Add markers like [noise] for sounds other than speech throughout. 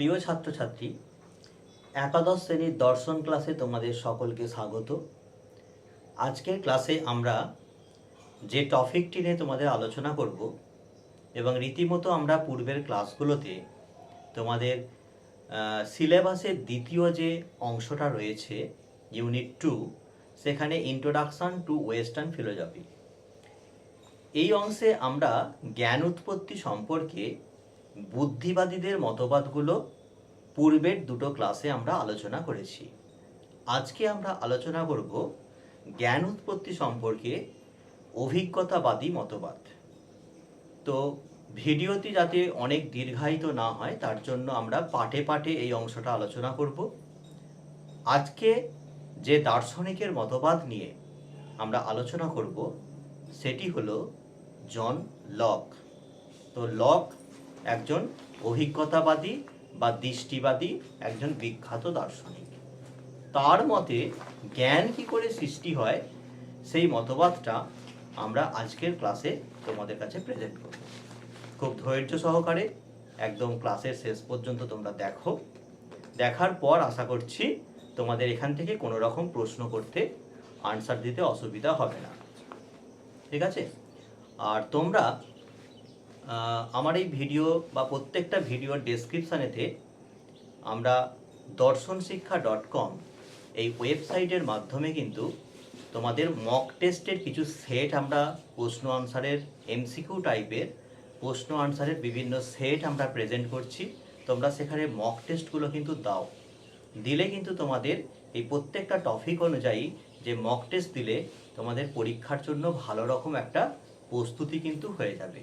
প্রিয় ছাত্রছাত্রী, একাদশ শ্রেণির দর্শন ক্লাসে তোমাদের সকলকে স্বাগত। আজকের ক্লাসে আমরা যে টপিকটি নিয়ে তোমাদের আলোচনা করব এবং রীতিমতো আমরা পূর্বের ক্লাসগুলোতে তোমাদের সিলেবাসের দ্বিতীয় যে অংশটা রয়েছে, ইউনিট টু, সেখানে ইন্ট্রোডাকশন টু ওয়েস্টার্ন ফিলোজফি এই অংশে আমরা জ্ঞান উৎপত্তি সম্পর্কে বুদ্ধিবাদীদের মতবাদগুলো পূর্বের দুটো ক্লাসে আমরা আলোচনা করেছি। আজকে আমরা আলোচনা করব জ্ঞান উৎপত্তি সম্পর্কে অভিজ্ঞতাবাদী মতবাদ। তো ভিডিওটি যাতে অনেক দীর্ঘায়িত না হয়, তার জন্য আমরা পাটে পাটে এই অংশটা আলোচনা করব। আজকে যে দার্শনিকের মতবাদ নিয়ে আমরা আলোচনা করব, সেটি হলো জন লক। তো লক একজন অভিজ্ঞতাবাদী বা দৃষ্টিবাদী, একজন বিখ্যাত দার্শনিক। তার মতে জ্ঞান কি করে সৃষ্টি হয়, সেই মতবাদটা আমরা আজকের ক্লাসে তোমাদের কাছে প্রেজেন্ট করব। খুব ধৈর্য সহকারে একদম ক্লাসের শেষ পর্যন্ত তোমরা দেখো। দেখার পর আশা করছি তোমাদের এখান থেকে কোনো রকম প্রশ্ন করতে আনসার দিতে অসুবিধা হবে না। ঠিক আছে? আর তোমরা আমার এই ভিডিও বা প্রত্যেকটা ভিডিওর ডেসক্রিপশানেতে আমরা দর্শন শিক্ষা ডট কম এই ওয়েবসাইটের মাধ্যমে কিন্তু তোমাদের মক টেস্টের কিছু সেট আমরা প্রশ্ন আনসারের এমসিকিউ টাইপের প্রশ্ন আনসারের বিভিন্ন সেট আমরা প্রেজেন্ট করছি। তোমরা সেখানে মক টেস্টগুলো কিন্তু দাও। দিলে কিন্তু তোমাদের এই প্রত্যেকটা টপিক অনুযায়ী যে মক টেস্ট দিলে তোমাদের পরীক্ষার জন্য ভালো রকম একটা প্রস্তুতি কিন্তু হয়ে যাবে।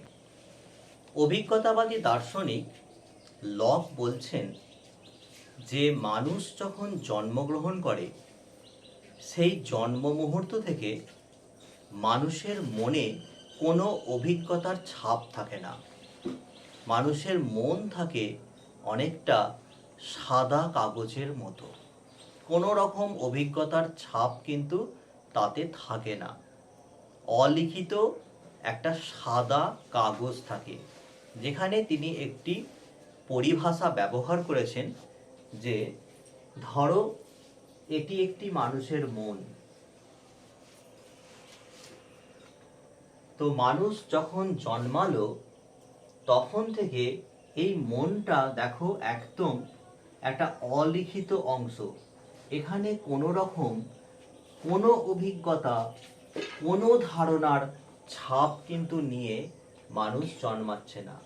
অভিজ্ঞতাবাদী দার্শনিক লক বলছেন যে মানুষ যখন জন্মগ্রহণ করে, সেই জন্ম মুহূর্ত থেকে মানুষের মনে কোনো অভিজ্ঞতার ছাপ থাকে না। মানুষের মন থাকে অনেকটা সাদা কাগজের মতো। কোনো রকম অভিজ্ঞতার ছাপ কিন্তু তাতে থাকে না। অলিখিত একটা সাদা কাগজ থাকে। যেখানে তিনি একটি পরিভাষা ব্যবহার করেছেন যে, ধরো, এটি একটি মানুষের মন। তো মানুষ যখন জন্মালো, তখন থেকে এই মনটা দেখো একদম একটা অলিখিত অংশ। এখানে কোনো রকম কোনো অভিজ্ঞতা, কোনো ধারণার ছাপ কিন্তু নিয়ে মানুষ জন্মাচ্ছে না।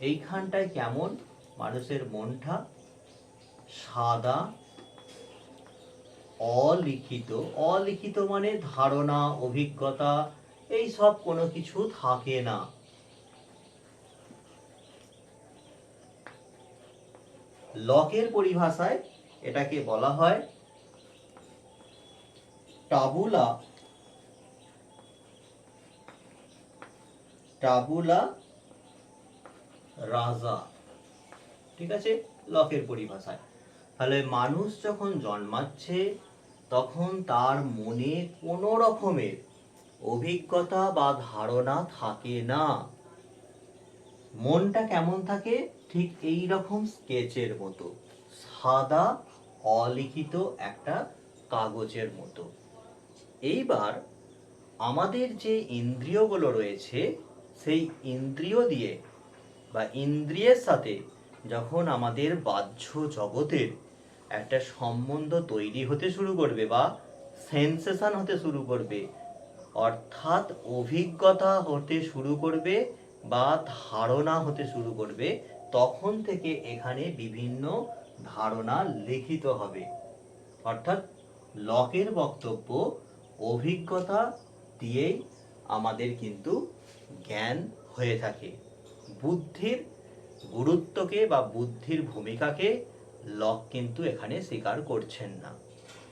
এইখানটায় কেমন? মানুষের মনটা সাদা, অলিখিত। অলিখিত মানে ধারণা, অভিজ্ঞতা এই সব কোনো কিছু থাকে না। লকের পরিভাষায় এটাকে বলা হয় টাবুলা। টাবুলা রাজা। ঠিক আছে? লকের পরিভাষায়। তাহলে মানুষ যখন জন্মাচ্ছে, তখন তার মনে কোনো রকমের অভিজ্ঞতা বা ধারণা থাকে না। মনটা কেমন থাকে? ঠিক এই রকম স্কেচের মতো। সাদা, অলিখিত একটা কাগজের মতো। এইবার আমাদের যে ইন্দ্রিয়গুলো রয়েছে, সেই ইন্দ্রিয় দিয়ে বা ইন্দ্রিয়ের সাথে যখন আমাদের বাহ্য জগতের একটা সম্বন্ধ তৈরি হতে শুরু করবে বা সেন্সেশন হতে শুরু করবে, অর্থাৎ অভিজ্ঞতা হতে শুরু করবে বা ধারণা হতে শুরু করবে, তখন থেকে এখানে বিভিন্ন ধারণা লিখিত হবে। অর্থাৎ লকের বক্তব্য, অভিজ্ঞতা দিয়েই আমাদের কিন্তু জ্ঞান হয়ে থাকে। বুদ্ধির গুরুত্বকে বা বুদ্ধির ভূমিকাকে লক কিন্তু এখানে স্বীকার করছেন না।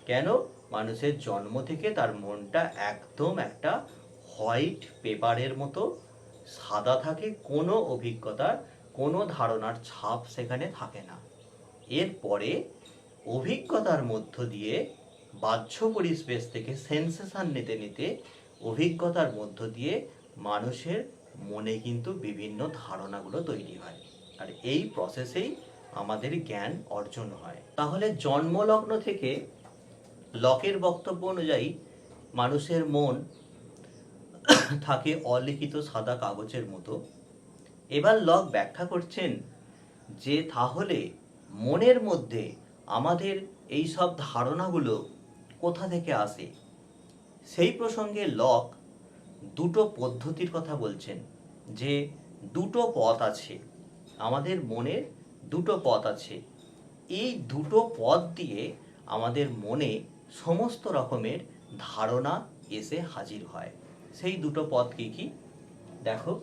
কেন? মানুষের জন্ম থেকে তার মনটা একদম একটা হোয়াইট পেপারের মতো, সাদা থাকে, কোনো অভিজ্ঞতার, কোনো ধারণার ছাপ সেখানে থাকে না। এরপরে অভিজ্ঞতার মধ্য দিয়ে বাহ্য পরিবেশ থেকে সেন্সেশন নিতে নিতে অভিজ্ঞতার মধ্য দিয়ে মানুষের মনে কিন্তু বিভিন্ন ধারণাগুলো তৈরি হয়। আর এই প্রসেসেই আমাদের জ্ঞান অর্জন হয়। তাহলে জন্মলগ্ন থেকে লকের বক্তব্য অনুযায়ী মানুষের মন থাকে অলিখিত সাদা কাগজের মতো। এবার লক ব্যাখ্যা করছেন যে তাহলে মনের মধ্যে আমাদের এই সব ধারণাগুলো কোথা থেকে আসে? সেই প্রসঙ্গে লক দুটো পদ্ধতির কথা বলছেন, যে দুটো পথ আছে, আমাদের মনের দুটো পথ আছে। এই দুটো পথ দিয়ে আমাদের মনে সমস্ত রকমের ধারণা এসে হাজির হয়। সেই দুটো পথ কী কী? দেখো,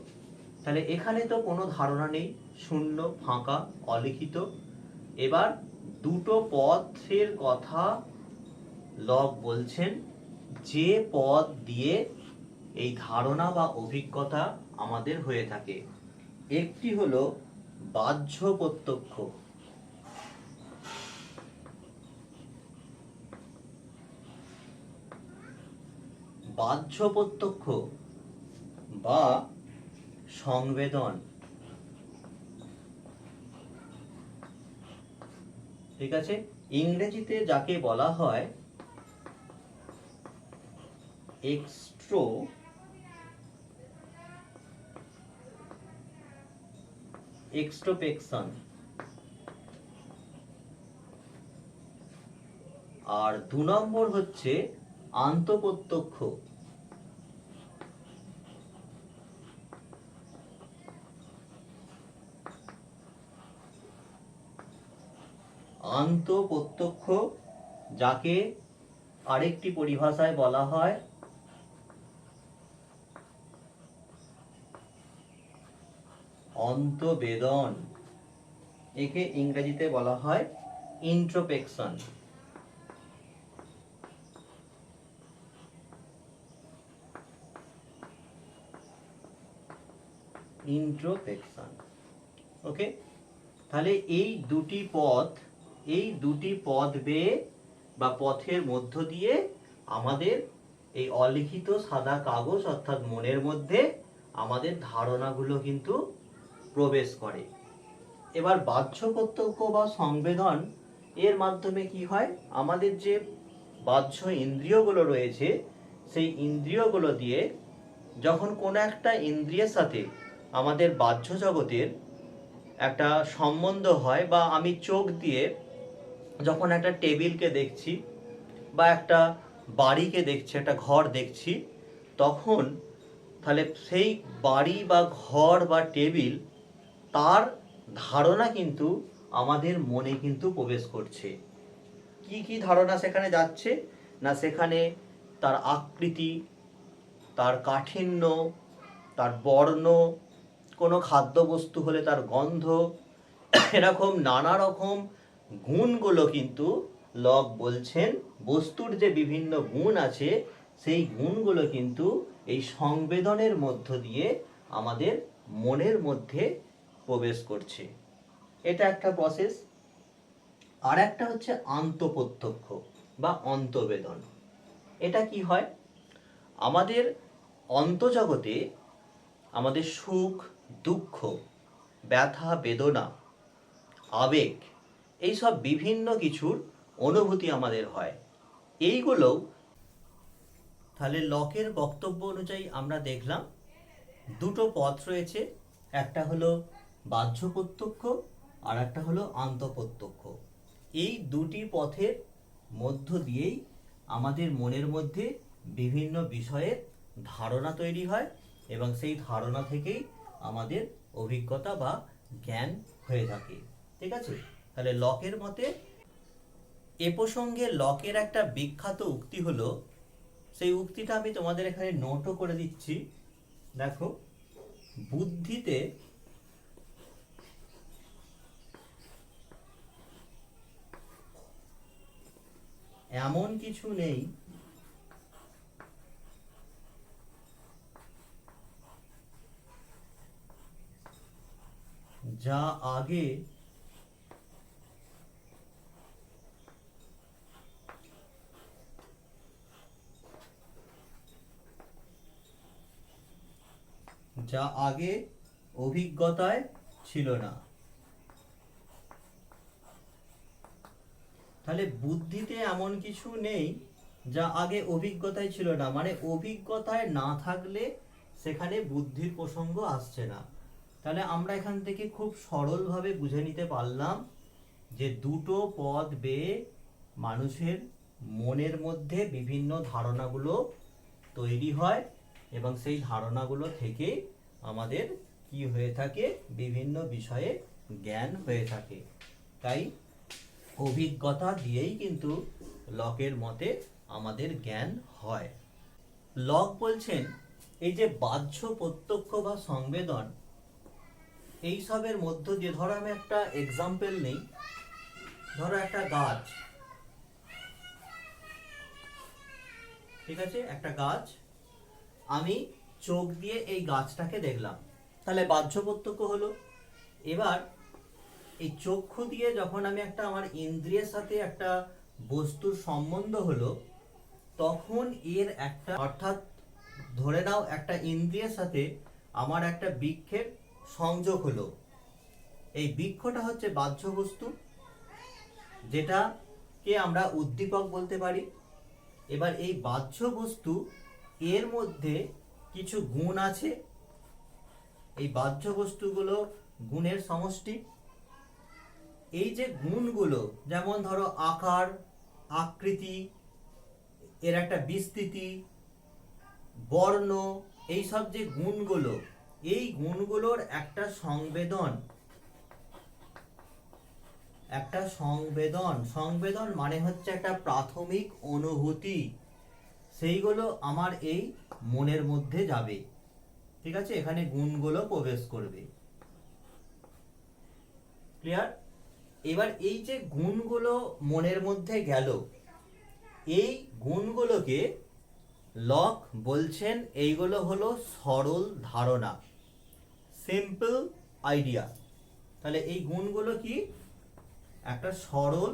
তাহলে এখানে তো কোনো ধারণা নেই, শূন্য, ফাঁকা, অলিখিত। এবার দুটো পথের কথা লক বলছেন, যে পথ দিয়ে এই ধারণা বা অভিজ্ঞতা আমাদের হয়ে থাকে। একটি হলো বাহ্য প্রত্যক্ষ। বাহ্য প্রত্যক্ষ বা সংবেদন। ঠিক আছে? ইংরেজিতে যাকে বলা হয়, এক্সট্রো এক্সট্রোপেকশন আর দু নম্বর হচ্ছে আন্তঃপ্রত্যক্ষ। আন্তঃপ্রত্যক্ষ যাকে আরেকটি পরিভাষায় বলা হয় অন্তবেদন, একে ইংরেজিতে বলা হয় ইন্ট্রোপেকশন ইন্ট্রোপেকশন ওকে তাহলে এই দুটি পথ, এই দুটি পথ বেয়ে বা পথের মধ্য দিয়ে আমাদের এই অলিখিত সাদা কাগজ অর্থাৎ মনের মধ্যে আমাদের ধারণাগুলো কিন্তু প্রবেশ করে। এবার বাহ্য প্রত্যক্ষ বা সংবেদন এর মাধ্যমে কি হয়? আমাদের যে বাহ্য ইন্দ্রিয়গুলো রয়েছে, সেই ইন্দ্রিয়গুলো দিয়ে যখন কোনো একটা ইন্দ্রিয়ের সাথে আমাদের বাহ্য জগতের একটা সম্বন্ধ হয় বা আমি চোখ দিয়ে যখন একটা টেবিলকে দেখছি বা একটা বাড়িকে দেখছি, একটা ঘর দেখছি, তখন তাহলে সেই বাড়ি বা ঘর বা টেবিল তার ধারণা কিন্তু আমাদের মনে কিন্তু প্রবেশ করছে। কি কি ধারণা সেখানে যাচ্ছে? না সেখানে তার আকৃতি, তার কাঠিন্য, তার বর্ণ, কোনো খাদ্যবস্তু হলে তার গন্ধ, এরকম নানা রকম গুণগুলো কিন্তু লক বলছেন। বস্তুর যে বিভিন্ন গুণ আছে, সেই গুণগুলো কিন্তু এই সংবেদনের মধ্য দিয়ে আমাদের মনের মধ্যে প্রবেশ করছে। এটা একটা প্রসেস আর একটা হচ্ছে আন্তঃপ্রত্যক্ষ বা অন্তবেদন এটা কি হয়? আমাদের অন্তজগতে আমাদের সুখ, দুঃখ, ব্যথা, বেদনা, আবেগ এইসব বিভিন্ন কিছুর অনুভূতি আমাদের হয়। এইগুলো তাহলে লকের বক্তব্য অনুযায়ী আমরা দেখলাম, দুটো পথ রয়েছে। একটা হলো বাহ্য প্রত্যক্ষ আর একটা হলো আন্তঃপ্রত্যক্ষ। এই দুটি পথের মধ্য দিয়েই আমাদের মনের মধ্যে বিভিন্ন বিষয়ের ধারণা তৈরি হয় এবং সেই ধারণা থেকেই আমাদের অভিজ্ঞতা বা জ্ঞান হয়ে থাকে। ঠিক আছে? তাহলে লকের মতে এ প্রসঙ্গে লকের একটা বিখ্যাত উক্তি হলো, সেই উক্তিটা আমি তোমাদের এখানে নোটও করে দিচ্ছি। দেখো, বুদ্ধিতে এমন কিছু নেই যা আগে যা আগে অভিজ্ঞতায় ছিল না। তাহলে বুদ্ধিতে এমন কিছু নেই যা আগে অভিজ্ঞতায় ছিল না। মানে অভিজ্ঞতায় না থাকলে সেখানে বুদ্ধির প্রসঙ্গ আসছে না। তাহলে আমরা এখান থেকে খুব সরলভাবে বুঝে নিতে পারলাম যে দুটো পদ বেয়ে মানুষের মনের মধ্যে বিভিন্ন ধারণাগুলো তৈরি হয় এবং সেই ধারণাগুলো থেকে আমাদের কি হয়ে থাকে? বিভিন্ন বিষয়ে জ্ঞান হয়ে থাকে। তাই অভিজ্ঞতা দিয়েই কিন্তু লকের মতে আমাদের জ্ঞান হয়। লক বলছেন, এই যে বাহ্য প্রত্যক্ষ বা সংবেদন এইসবের মধ্য দিয়ে, ধরো আমি একটা এক্সাম্পল নেই, ধরো একটা গাছ। ঠিক আছে? একটা গাছ, আমি চোখ দিয়ে এই গাছটাকে দেখলাম। তাহলে বাহ্য প্রত্যক্ষ হলো। এবার এই চক্ষু দিয়ে যখন আমি একটা আমার ইন্দ্রিয়ের সাথে একটা বস্তুর সম্বন্ধ হলো, তখন এর একটা, অর্থাৎ ধরে নাও একটা ইন্দ্রিয়ের সাথে আমার একটা বৃক্ষের সংযোগ হলো। এই বৃক্ষটা হচ্ছে বাহ্য বস্তু যেটাকে আমরা উদ্দীপক বলতে পারি। এবার এই বাহ্য বস্তু এর মধ্যে কিছু গুণ আছে। এই বাহ্য বস্তুগুলো গুণের সমষ্টি। এই যে গুণগুলো, যেমন ধরো আকার, আকৃতি, এর একটা বিস্তৃতি, বর্ণ এই সব যে গুণগুলো, এই গুণগুলোর একটা সংবেদন। একটা সংবেদন। সংবেদন মানে হচ্ছে একটা প্রাথমিক অনুভূতি। সেইগুলো আমার এই মনের মধ্যে যাবে। ঠিক আছে? এখানে গুণগুলো প্রবেশ করবে। ক্লিয়ার এবার এই যে গুণগুলো মনের মধ্যে গেল, এই গুণগুলোকে লক বলছেন, এইগুলো হলো সরল ধারণা সিম্পল আইডিয়া তাহলে এই গুণগুলো কি? একটা সরল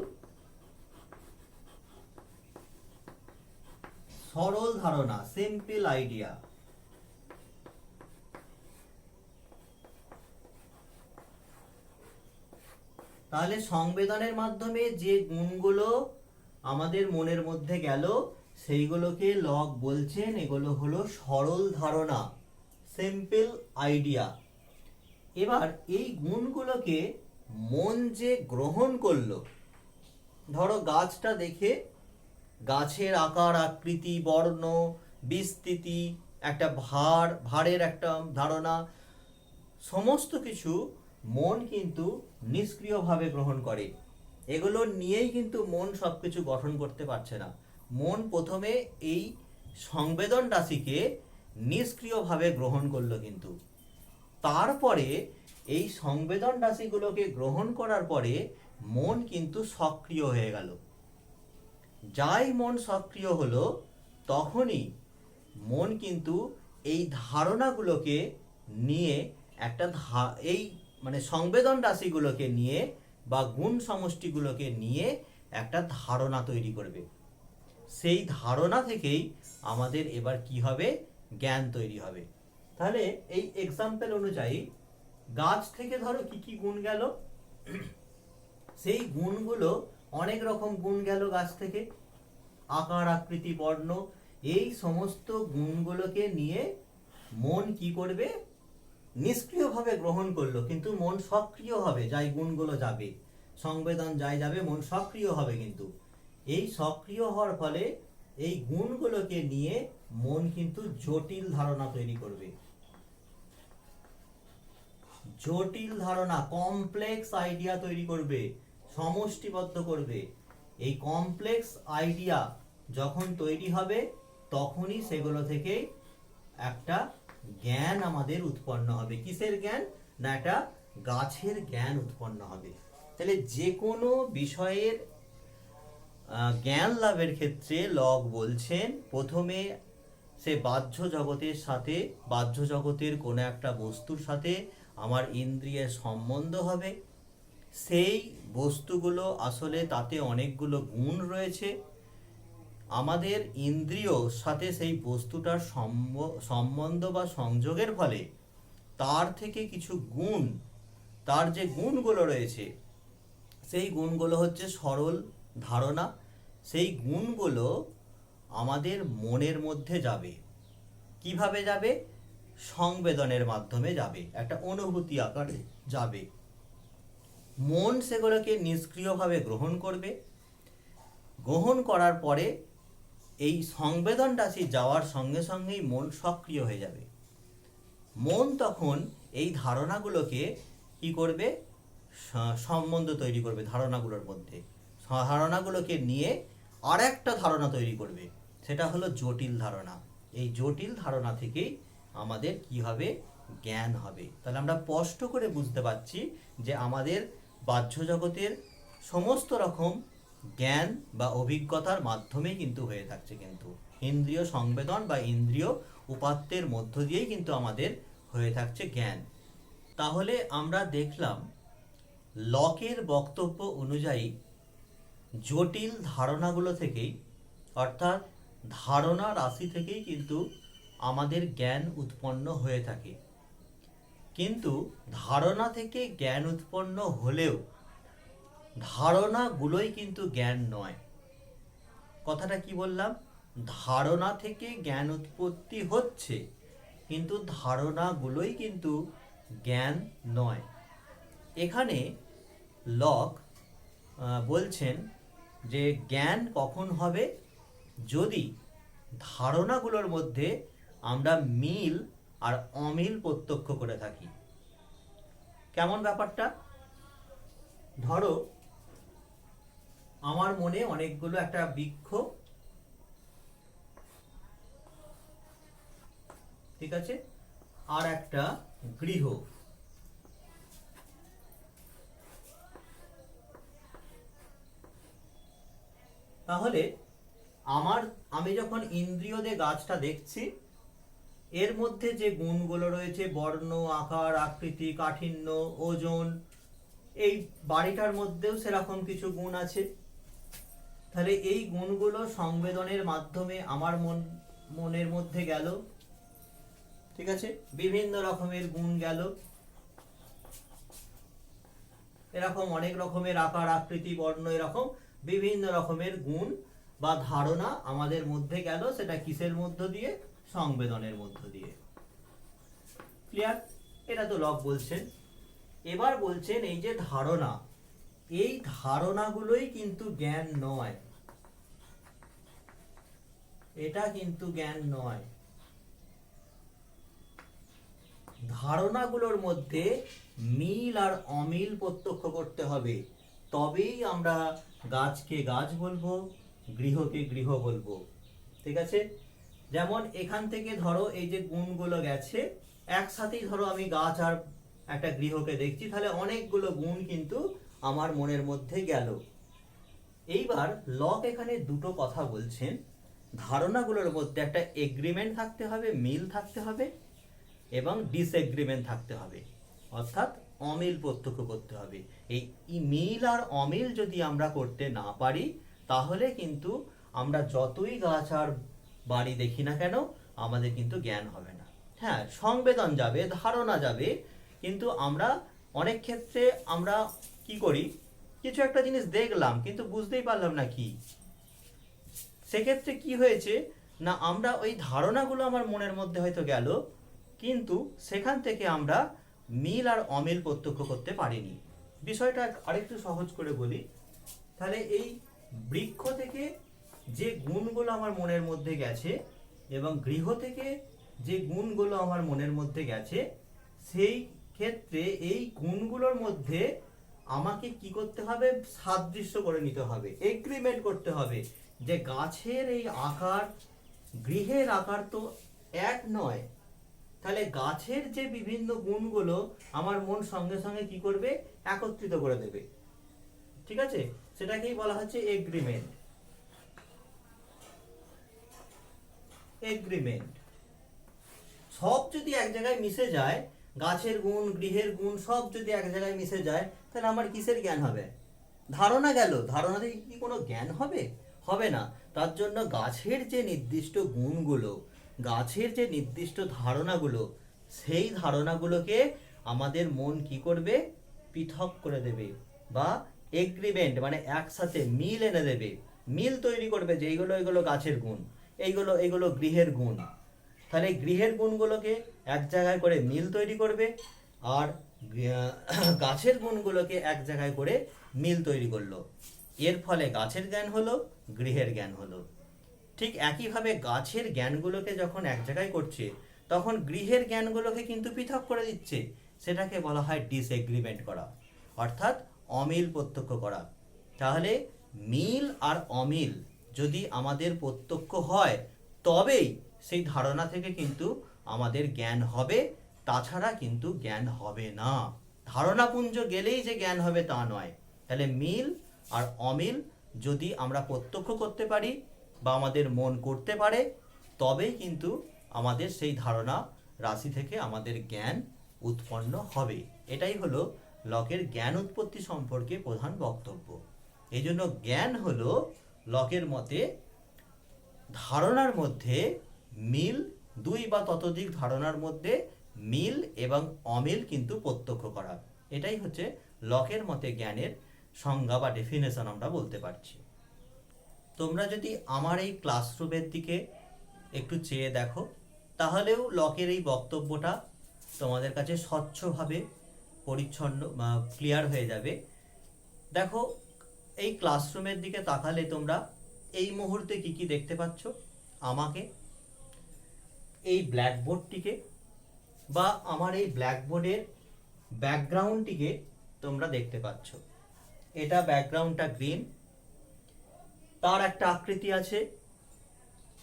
সরল ধারণা সিম্পল আইডিয়া তাহলে সংবেদনের মাধ্যমে যে গুণগুলো আমাদের মনের মধ্যে গেল, সেইগুলোকে লক বলছেন, এগুলো হলো সরল ধারণা সিম্পল আইডিয়া এবার এই গুণগুলোকে মন যে গ্রহণ করল, ধরো গাছটা দেখে গাছের আকার, আকৃতি, বর্ণ, বিস্তৃতি, একটা ভার, ভারের একটা ধারণা, সমস্ত কিছু মন কিন্তু নিষ্ক্রিয়ভাবে গ্রহণ করে। এগুলো নিয়েই কিন্তু মন সব কিছু গঠন করতে পারছে না। মন প্রথমে এই সংবেদন রাশিকে নিষ্ক্রিয়ভাবে গ্রহণ করল কিন্তু। তারপরে এই সংবেদন রাশিগুলোকে গ্রহণ করার পরে মন কিন্তু সক্রিয় হয়ে গেল। যাই মন সক্রিয় হলো, তখনই মন কিন্তু এই ধারণাগুলোকে নিয়ে একটা এই মানে সংবেদন রাশিগুলোকে নিয়ে বা গুণ সমষ্টিগুলোকে নিয়ে একটা ধারণা তৈরি করবে। সেই ধারণা থেকেই আমাদের এবার কি হবে? জ্ঞান তৈরি হবে। তাহলে এই এক্সাম্পল অনুযায়ী গাছ থেকে ধরো কি কি গুণ গেল? সেই গুণগুলো অনেক রকম গুণ গেল গাছ থেকে। আকার, আকৃতি, বর্ণ, এই সমস্ত গুণগুলোকে নিয়ে মন কি করবে? নিষ্ক্রিয়ভাবে গ্রহণ করল, কিন্তু মন সক্রিয় হবে, যাই গুণগুলো যাবে। সংবেদন যাই যাবে, মন সক্রিয় হবে কিন্তু। এই সক্রিয় হওয়ার ফলে এই গুণগুলোকে নিয়ে মন কিন্তু জটিল ধারণা তৈরি করবে। জটিল ধারণা কমপ্লেক্স আইডিয়া তৈরি করবে, সমষ্টিবদ্ধ করবে। এই কমপ্লেক্স আইডিয়া যখন তৈরি হবে, তখনই সেগুলো থেকে একটা জ্ঞান আমাদের উৎপন্ন হবে। কিসের জ্ঞান? না, একটা গাছের জ্ঞান উৎপন্ন হবে। তাহলে যে কোনো বিষয়ের জ্ঞান লাভের ক্ষেত্রে লগ বলছেন, প্রথমে সে বাহ্য জগতের সাথে বাহ্য জগতের কোনো একটা বস্তুর সাথে আমার ইন্দ্রিয়ের সম্বন্ধ হবে। সেই বস্তুগুলো আসলে তাতে অনেকগুলো গুণ রয়েছে। আমাদের ইন্দ্রিয়র সাথে সেই বস্তুটার সম্ব- সম্বন্ধ বা সংযোগের ফলে তার থেকে কিছু গুণ, তার যে গুণগুলো রয়েছে, সেই গুণগুলো হচ্ছে সরল ধারণা। সেই গুণগুলো আমাদের মনের মধ্যে যাবে। কীভাবে যাবে? সংবেদনের মাধ্যমে যাবে। একটা অনুভূতি আকারে যাবে। মন সেগুলোকে নিষ্ক্রিয়ভাবে গ্রহণ করবে। গ্রহণ করার পরে এই সংবেদনটা সে যাওয়ার সঙ্গে সঙ্গেই মন সক্রিয় হয়ে যাবে। মন তখন এই ধারণাগুলোকে কি করবে? সম্বন্ধ তৈরি করবে ধারণাগুলোর মধ্যে। ধারণাগুলোকে নিয়ে আর একটা ধারণা তৈরি করবে। সেটা হলো জটিল ধারণা। এই জটিল ধারণা থেকেই আমাদের কি হবে? জ্ঞান হবে। তাহলে আমরা স্পষ্ট করে বুঝতে পারছি যে আমাদের বাহ্য জগতের সমস্ত রকম জ্ঞান বা অভিজ্ঞতার মাধ্যমেই কিন্তু হয়ে থাকছে কিন্তু। ইন্দ্রিয় সংবেদন বা ইন্দ্রিয় উপাত্তের মধ্য দিয়েই কিন্তু আমাদের হয়ে থাকছে জ্ঞান। তাহলে আমরা দেখলাম, লকের বক্তব্য অনুযায়ী জটিল ধারণাগুলো থেকেই, অর্থাৎ ধারণা রাশি থেকেই কিন্তু আমাদের জ্ঞান উৎপন্ন হয়ে থাকে। কিন্তু ধারণা থেকে জ্ঞান উৎপন্ন হলেও ধারণাগুলোই কিন্তু জ্ঞান নয়। কথাটা কি বললাম? ধারণা থেকে জ্ঞান উৎপত্তি হচ্ছে, কিন্তু ধারণাগুলোই কিন্তু জ্ঞান নয়। এখানে লক বলছেন যে জ্ঞান কখন হবে? যদি ধারণাগুলোর মধ্যে আমরা মিল আর অমিল প্রত্যক্ষ করে থাকি। কেমন ব্যাপারটা? ধরো আমার মনে অনেকগুলো একটা বৃক্ষ। ঠিক আছে? আর একটা গৃহ। তাহলে আমার, আমি যখন ইন্দ্রিয় দিয়ে গাছটা দেখছি, এর মধ্যে যে গুণগুলো রয়েছে, বর্ণ, আকার, আকৃতি, কাঠিন্য, ওজন, এই বাড়িটার মধ্যেও সেরকম কিছু গুণ আছে। তাহলে এই গুণগুলো সংবেদনের মাধ্যমে আমার মন, মনের মধ্যে গেল। ঠিক আছে? বিভিন্ন রকমের গুণ গেল। এরকম অনেক রকমের আকার, আকৃতি, বর্ণ, এরকম বিভিন্ন রকমের গুণ বা ধারণা আমাদের মধ্যে গেল, সেটা কিসের মধ্য দিয়ে? সংবেদনের মধ্য দিয়ে। ক্লিয়ার এটা তো লক বলছেন। এবার বলছেন এই যে ধারণা এই ধারণাগুলোই কিন্তু জ্ঞান নয়। এটা কিন্তু জ্ঞান নয়। ধারণাগুলোর মধ্যে মিল আর অমিল প্রত্যক্ষ করতে হবে। তবেই আমরা গাছকে গাছ বলব, গৃহকে গৃহ বলব। ঠিক আছে? যেমন এখান থেকে ধরো এই যে গুণগুলো গেছে, একসাথেই ধরো আমি গাছ আর একটা গৃহকে দেখছি, তাহলে অনেকগুলো গুণ কিন্তু আমার মনের মধ্যে গেল। এইবার লক এখানে দুটো কথা বলছেন। ধারণাগুলোর মধ্যে একটা এগ্রিমেন্ট থাকতে হবে, মিল থাকতে হবে এবং ডিসএগ্রিমেন্ট থাকতে হবে। অর্থাৎ অমিল প্রত্যক্ষ করতে হবে। এই মিল আর অমিল যদি আমরা করতে না পারি, তাহলে কিন্তু আমরা যতই গাছ আর বাড়ি দেখি না কেন, আমাদের কিন্তু জ্ঞান হবে না। হ্যাঁ সংবেদন যাবে, ধারণা যাবে, কিন্তু আমরা অনেক ক্ষেত্রে আমরা কি করি? কিছু একটা জিনিস দেখলাম, কিন্তু বুঝতেই পারলাম না কি। সেক্ষেত্রে কি হয়েছে? না, আমরা ওই ধারণাগুলো আমার মনের মধ্যে হয়তো গেল, কিন্তু সেখান থেকে আমরা মিল আর অমিল প্রত্যক্ষ করতে পারিনি। বিষয়টা আরেকটু সহজ করে বলি। তাহলে এই বৃক্ষ থেকে যে গুণগুলো আমার মনের মধ্যে গেছে এবং গৃহ থেকে যে গুণগুলো আমার মনের মধ্যে গেছে, সেই ক্ষেত্রে এই গুণগুলোর মধ্যে আমাকে কি করতে হবে? সাদৃশ্য করে নিতে হবে এগ্রিমেন্ট করতে হবে যে গাছের এই আকার, গৃহের আকার তো এক নয়। তাহলে গাছের যে বিভিন্ন গুণগুলো আমার মন সঙ্গে সঙ্গে কি করবে? একত্রিত করে দেবে। ঠিক আছে? সেটাকেই বলা হচ্ছে এগ্রিমেন্ট এগ্রিমেন্ট সব যদি এক জায়গায় মিশে যায় গাছের গুণ, গৃহের গুণ, সব যদি এক জায়গায় মিশে যায়, তাহলে আমার কিসের জ্ঞান হবে? ধারণা গেল। ধারণা থেকে কি কোনো জ্ঞান হবে? হবে না। তার জন্য গাছের যে নির্দিষ্ট গুণগুলো, গাছের যে নির্দিষ্ট ধারণাগুলো, সেই ধারণাগুলোকে আমাদের মন কি করবে? পৃথক করে দেবে বা এগ্রিমেন্ট মানে একসাথে মিল এনে দেবে। মিল তৈরি করবে যে এইগুলো এইগুলো গাছের গুণ, এইগুলো এইগুলো গৃহের গুণ। তাহলে এই গৃহের গুণগুলোকে এক জায়গায় করে মিল তৈরি করবে আর [coughs] গাছের গুণগুলোকে এক জায়গায় করে মিল তৈরি করল। এর ফলে গাছের জ্ঞান হলো, গৃহের জ্ঞান হলো। ঠিক একইভাবে গাছের জ্ঞানগুলোকে যখন এক জায়গায় করছে, তখন গৃহের জ্ঞানগুলোকে কিন্তু পৃথক করে দিচ্ছে। সেটাকে বলা হয় ডিসএগ্রিমেন্ট করা, অর্থাৎ অমিল প্রত্যক্ষ করা। তাহলে মিল আর অমিল যদি আমাদের প্রত্যক্ষ হয়, তবেই সেই ধারণা থেকে কিন্তু আমাদের জ্ঞান হবে, তাছাড়া কিন্তু জ্ঞান হবে না। ধারণাপুঞ্জ গেলেই যে জ্ঞান হবে তা নয়। তাহলে মিল আর অমিল যদি আমরা প্রত্যক্ষ করতে পারি বা আমাদের মন করতে পারে, তবেই কিন্তু আমাদের সেই ধারণা রাশি থেকে আমাদের জ্ঞান উৎপন্ন হবে। এটাই হলো লকের জ্ঞান উৎপত্তি সম্পর্কে প্রধান বক্তব্য। এই জন্য জ্ঞান হলো লকের মতে, ধারণার মধ্যে মিল, দুই বা ততোধিক ধারণার মধ্যে মিল এবং অমিল কিন্তু প্রত্যক্ষ করা। এটাই হচ্ছে লকের মতে জ্ঞানের সংজ্ঞা বা ডেফিনেশন আমরা বলতে পারছি। তোমরা যদি আমার এই ক্লাসরুমের দিকে একটু চেয়ে দেখো, তাহলেও লকের এই বক্তব্যটা তোমাদের কাছে স্বচ্ছভাবে পরিচ্ছন্ন ক্লিয়ার হয়ে যাবে। দেখো, এই ক্লাসরুমের দিকে তাকালে তোমরা এই মুহূর্তে কি কি দেখতে পাচ্ছ? আমাকে এই ব্ল্যাকবোর্ডটিকে বা আমার এই ব্ল্যাকবোর্ডের ব্যাকগ্রাউন্ডটিকে তোমরা দেখতে পাচ্ছ। এটা ব্যাকগ্রাউন্ডটা গ্রিন তার একটা আকৃতি আছে।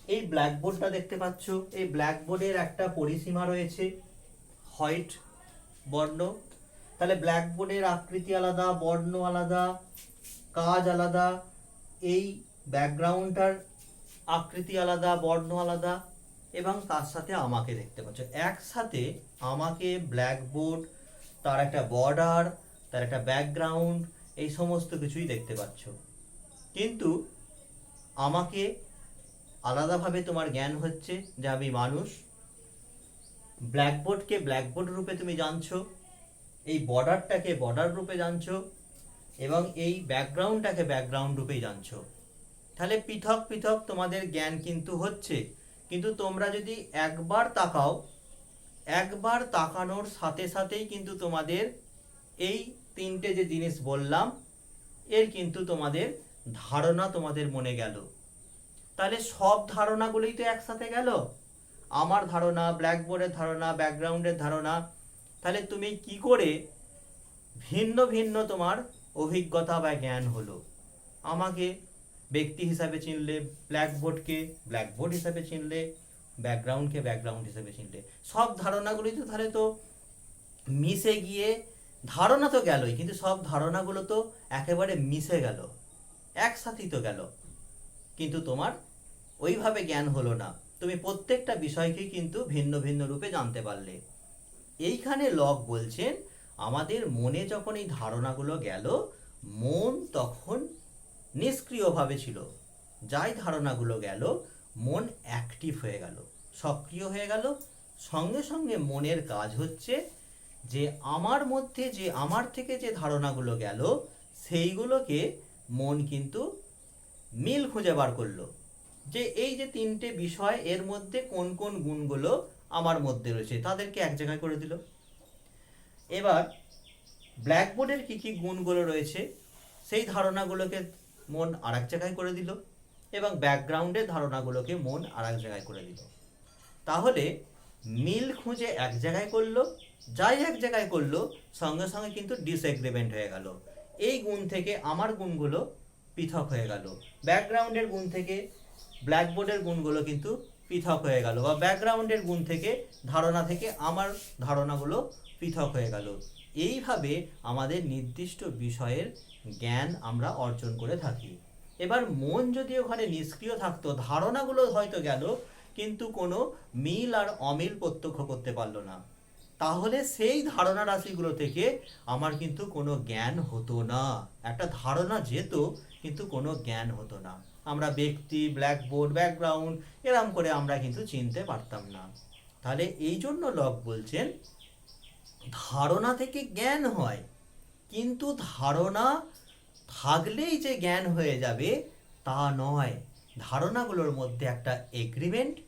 এই ব্ল্যাকবোর্ডটা দেখতে পাচ্ছ। এই ব্ল্যাকবোর্ডের একটা পরিসীমা রয়েছে হোয়াইট বর্ণ। তাহলে ব্ল্যাকবোর্ডের আকৃতি আলাদা, বর্ণ আলাদা, কাজ আলাদা, এই ব্যাকগ্রাউন্ডটার আকৃতি আলাদা, বর্ণ আলাদা। এবং তার সাথে আমাকে দেখতে পাচ্ছ। একসাথে আমাকে ব্ল্যাকবোর্ড তার একটা বর্ডার তার একটা ব্যাকগ্রাউন্ড এই সমস্ত কিছুই দেখতে পাচ্ছ। কিন্তু আমাকে আলাদাভাবে তোমার জ্ঞান হচ্ছে যে আমি মানুষ। ব্ল্যাকবোর্ডকে ব্ল্যাকবোর্ড রূপে তুমি জানছো, এই বর্ডারটাকে বর্ডার রূপে জানছো, এবং এই ব্যাকগ্রাউন্ডটাকে ব্যাকগ্রাউন্ড রূপেই জানছো। তাহলে পৃথক পৃথক তোমাদের জ্ঞান কিন্তু হচ্ছে। কিন্তু তোমরা যদি একবার তাকাও, একবার তাকানোর সাথে সাথেই কিন্তু তোমাদের এই তিনটে যে জিনিস বললাম, এর কিন্তু তোমাদের ধারণা তোমাদের মনে গেল। তাহলে সব ধারণাগুলোই তো একসাথে গেল? আমার ধারণা, ব্ল্যাকবোর্ডের ধারণা, ব্যাকগ্রাউন্ডের ধারণা, তাহলে তুমি কি করে ভিন্ন ভিন্ন তোমার অভিজ্ঞতা বা জ্ঞান হলো? আমাকে ব্যক্তি হিসাবে চিনলে ব্ল্যাকবোর্ডকে ব্ল্যাকবোর্ড হিসাবে চিনলে ব্যাকগ্রাউন্ডকে ব্যাকগ্রাউন্ড হিসাবে চিনলে। সব ধারণাগুলি তো তাহলে তো মিশে গিয়ে ধারণা তো গেলই, কিন্তু সব ধারণাগুলো তো একেবারে মিশে গেল, একসাথেই তো গেল। কিন্তু তোমার ওইভাবে জ্ঞান হলো না। তুমি প্রত্যেকটা বিষয়কেই কিন্তু ভিন্ন ভিন্ন রূপে জানতে পারলে। এইখানে লক বলছেন, আমাদের মনে যখন এই ধারণাগুলো গেল, মন তখন নিষ্ক্রিয়ভাবে ছিল। যাই ধারণাগুলো গেল, মন অ্যাক্টিভ হয়ে গেল। সক্রিয় হয়ে গেল। সঙ্গে সঙ্গে মনের কাজ হচ্ছে যে, আমার মধ্যে যে, আমার থেকে যে ধারণাগুলো গেল, সেইগুলোকে মন কিন্তু মিল খুঁজে বার করল। যে, এই যে তিনটে বিষয়, এর মধ্যে কোন কোন গুণগুলো আমার মধ্যে রয়েছে, তাদেরকে এক জায়গায় করে দিল। এবার ব্ল্যাকবোর্ডের কী কী গুণগুলো রয়েছে, সেই ধারণাগুলোকে মন আর এক জায়গায় করে দিল এবং ব্যাকগ্রাউন্ডের ধারণাগুলোকে মন আর এক জায়গায় করে দিল। তাহলে মিল খুঁজে এক জায়গায় করল, যাই এক জায়গায় করল, সঙ্গে সঙ্গে কিন্তু ডিসএগ্রিমেন্ট হয়ে গেল। এই গুণ থেকে আমার গুণগুলো পৃথক হয়ে গেল। ব্যাকগ্রাউন্ডের গুণ থেকে ব্ল্যাকবোর্ডের গুণগুলো কিন্তু পৃথক হয়ে গেল বা ব্যাকগ্রাউন্ডের গুণ থেকে ধারণা থেকে আমার ধারণাগুলো পৃথক হয়ে গেল। এইভাবে আমাদের নির্দিষ্ট বিষয়ের জ্ঞান আমরা অর্জন করে থাকি। এবার মন যদি ওখানে নিষ্ক্রিয় থাকতো, ধারণাগুলো হয়তো গেল, কিন্তু কোনো মিল আর অমিল প্রত্যক্ষ করতে পারল না। তাহলে সেই ধারণা রাশিগুলো থেকে আমার কিন্তু কোনো জ্ঞান হতো না। একটা ধারণা যেত, কিন্তু কোনো জ্ঞান হতো না। আমরা ব্যক্তি ব্ল্যাকবোর্ড ব্যাকগ্রাউন্ড এরম করে আমরা কিন্তু চিনতে পারতাম না। তাহলে এই জন্য লক বলছেন, ধারণা থেকে জ্ঞান হয়, কিন্তু ধারণা থাকলেই যে জ্ঞান হয়ে যাবে, তা নয়। ধারণাগুলোর মধ্যে একটা এগ্রিমেন্ট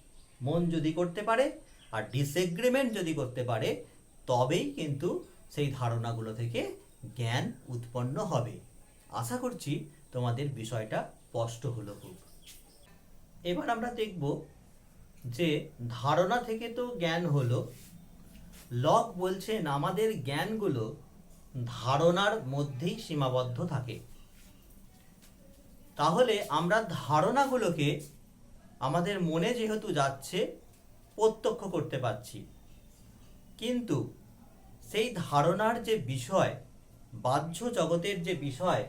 মন যদি করতে পারে আর ডিসএগ্রিমেন্ট যদি করতে পারে, তবেই কিন্তু সেই ধারণাগুলো থেকে জ্ঞান উৎপন্ন হবে। আশা করছি তোমাদের বিষয়টা স্পষ্ট হলো খুব। এবার আমরা দেখব যে ধারণা থেকে তো জ্ঞান হলো, লক বলছেন আমাদের জ্ঞানগুলো ধারণার মধ্যেই সীমাবদ্ধ থাকে। তাহলে আমরা ধারণাগুলোকে আমাদের মনে যেহেতু যাচ্ছে, প্রত্যক্ষ করতে পারছি। কিন্তু সেই ধারণার যে বিষয়, বাহ্য জগতের যে বিষয়,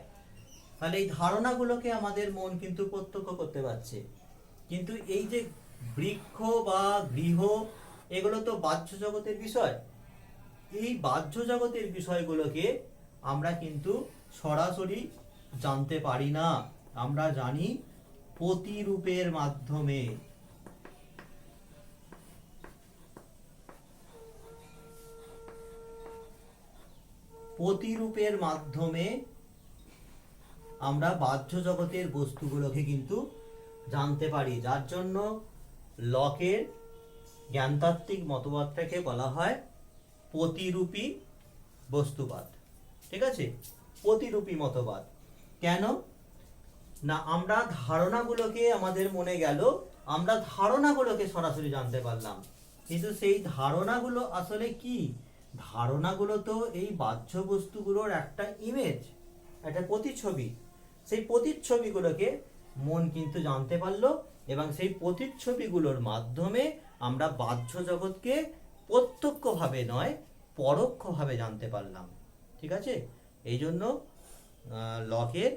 তাহলে এই ধারণাগুলোকে আমাদের মন কিন্তু প্রত্যক্ষ করতে পারছে। কিন্তু এই যে বৃক্ষ বা গৃহ, এগুলো তো বাহ্য জগতের বিষয়। এই বাহ্য জগতের বিষয়গুলোকে আমরা কিন্তু সরাসরি জানতে পারি না। আমরা জানি প্রতিরূপের মাধ্যমে। প্রতিরূপের মাধ্যমে আমরা বাহ্য জগতের বস্তুগুলোকে কিন্তু জানতে পারি। যার জন্য লকের জ্ঞানতাত্ত্বিক মতবাদটাকে বলা হয় প্রতিরূপী বস্তুবাদ। ঠিক আছে? প্রতিরূপী মতবাদ। কেন? না, আমরা ধারণাগুলোকে আমাদের মনে গেল, আমরা ধারণাগুলোকে সরাসরি জানতে পারলাম। কিন্তু সেই ধারণাগুলো আসলে কি? ধারণাগুলো তো এই বাহ্য বস্তুগুলোর একটা ইমেজ একটা প্রতিচ্ছবি। সেই প্রতিচ্ছবিগুলোকে মন কিন্তু জানতে পারল এবং সেই প্রতিচ্ছবিগুলোর মাধ্যমে আমরা বাহ্য জগৎকে প্রত্যক্ষভাবে নয়, পরোক্ষভাবে জানতে পারলাম। ঠিক আছে? এই জন্য লকের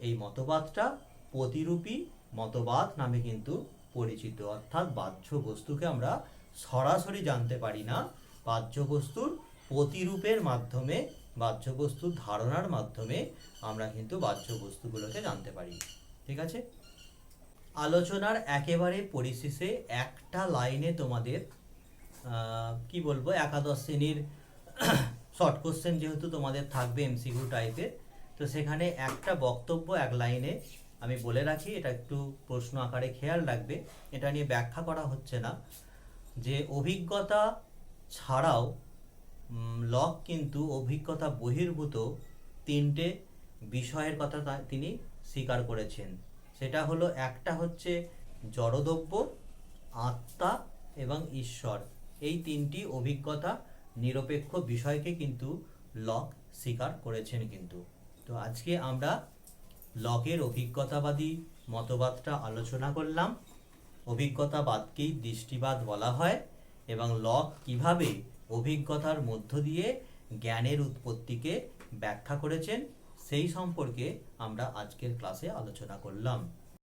এই মতবাদটা প্রতিরূপী মতবাদ নামে কিন্তু পরিচিত। অর্থাৎ বাহ্য বস্তুকে আমরা সরাসরি জানতে পারি না। বাহ্য বস্তুর প্রতিরূপের মাধ্যমে বাহ্য বস্তুর ধারণার মাধ্যমে আমরা কিন্তু বাহ্য বস্তুগুলোকে জানতে পারি। ঠিক আছে? আলোচনার একেবারে পরিশেষে একটা লাইনে তোমাদের কি বলব, একাদশ শ্রেণির [clears throat] শর্ট কোশ্চেন যেহেতু তোমাদের থাকবে এমসিকিউ টাইপের তো সেখানে একটা বক্তব্য এক লাইনে আমি বলে রাখি, এটা একটু প্রশ্ন আকারে খেয়াল রাখবে। এটা নিয়ে ব্যাখ্যা করা হচ্ছে না। যে অভিজ্ঞতা ছাড়াও লক কিন্তু অভিজ্ঞতা বহির্ভূত তিনটে বিষয়ের কথা তিনি স্বীকার করেছেন। সেটা হলো, একটা হচ্ছে জড়দ্রব্য আত্মা এবং ঈশ্বর। এই তিনটি অভিজ্ঞতা নিরপেক্ষ বিষয়কে কিন্তু লক স্বীকার করেছেন কিন্তু। তো আজকে আমরা লকের অভিজ্ঞতাবাদী মতবাদটা আলোচনা করলাম। অভিজ্ঞতাবাদকেই দৃষ্টিবাদ বলা হয় এবং লক কীভাবে অভিজ্ঞতার মধ্য দিয়ে জ্ঞানের উৎপত্তিকে ব্যাখ্যা করেছেন, সেই সম্পর্কে আমরা আজকের ক্লাসে আলোচনা করলাম।